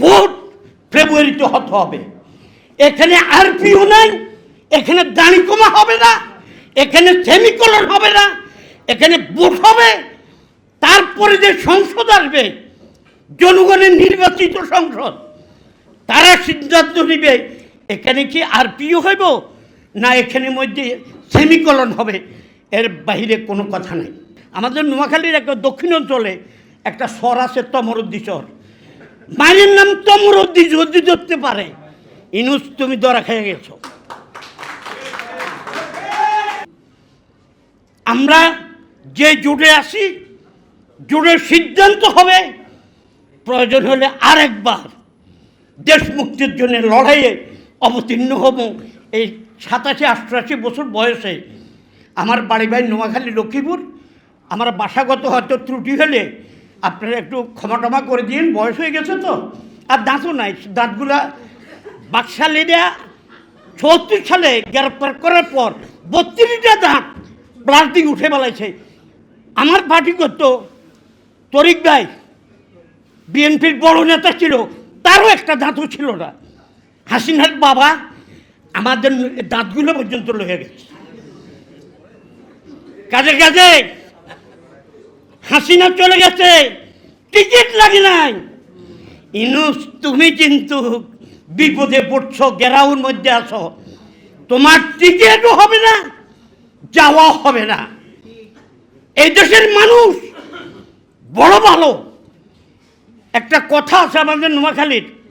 Vote ফেব্রুয়ারিতে হতে হবে। এখানে আরপিও নাই, এখানে দাড়ি কমা হবে না, এখানে সেমিকলন হবে না, এখানে ভোট হবে। তারপরে যে সংসদ আসবে, জনগণের নির্বাচিত সংসদ, তারা সিদ্ধান্ত নিবে, এখানে কি আরপিও হইব, না এখানে মধ্যে সেমিকলন হবে, এর বাহিরে কোনো কথা নাই। আমাদের নোয়াখালীর একটা দক্ষিণ অঞ্চলে একটা স্বর আছে তমরুদ্দি স্বর। মায়ের নাম তমরুদ্দি যদি ধরতে পারে। ইনুস, তুমি দরা খেয়ে গেছো। আমরা যে জোটে আসি, জোটের সিদ্ধান্ত হবে, প্রয়োজন হলে আরেকবার দেশ মুক্তির জন্য লড়াইয়ে অবতীর্ণ হব। এই সাতাশি আষ্টআশি বছর বয়সে আমার বাড়ি ভাই নোয়াখালী, লক্ষ্মীপুর। আমার বাসাগত হয়তো ত্রুটি হলে আপনারা একটু ক্ষমা টমা করে দিন, বয়স হয়ে গেছে তো। আর দাঁতও নাই, দাঁতগুলা বাকশালীরা চৌত্রিশ সালে গ্রেপ্তার করার পর বত্রিশটা দাঁত প্লাস্টিক উঠে বেলাইছে আমার পার্টি করতো তরিক ভাই, বিএনপির বড় নেতা ছিল, তারও একটা দাঁতও ছিল না। হাসিনার বাবা আমাদের দাঁতগুলো পর্যন্ত লয়ে গেছে। কাজে কাজে হাসিনা চলে গেছে। টিকিট লাগে নাই। ইনুস, তুমি কিন্তু বিপদে পড়ছো, গেরাউর মধ্যে আছো। তোমার টিকিটও হবে না যাওয়া হবে না। এই দেশের মানুষ বড় ভালো। একটা কথা আছে আমাদের নোয়াখালীর।